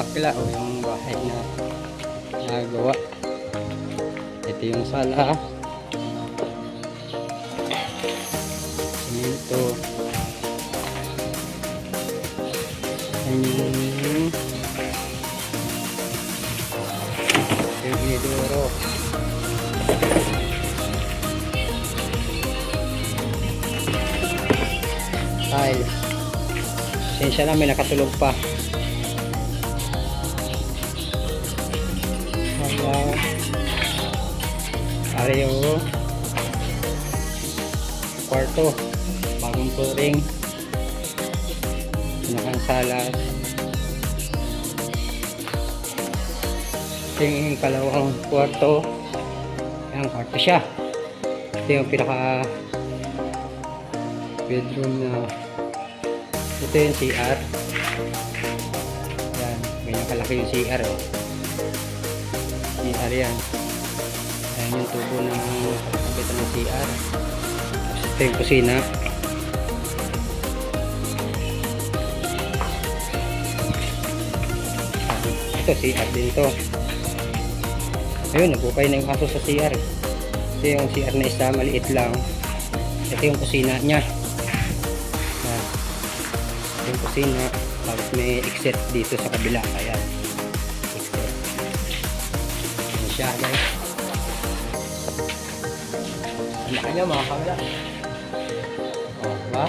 kabila o yung bahay na nagawa. Ito yung sala. Yan yung inidoro. Tiles. Sensya na may nakatulog pa. Ariyo. Kwarto. Bagong flooring. Pinakang salas. Ito yung kalawang kwarto. Ayan, kwarto siya. Ito yung pinaka bedroom na ito yung CR. Yan, ganyan kalaki yung CR oh. CR yan. Ayan yung tubo ng kapitan ng CR. Ito yung kusina. Ito CR din to. Ayun, nabukay na yung aso sa CR. Ito yung CR na isa, maliit lang. Ito yung kusina niya. Yan. Ito yung kusina. Tapos may exit dito sa kabila. Ayan. Exit. Ayan siya, guys. Ang niya mga kabila. Oh, diba?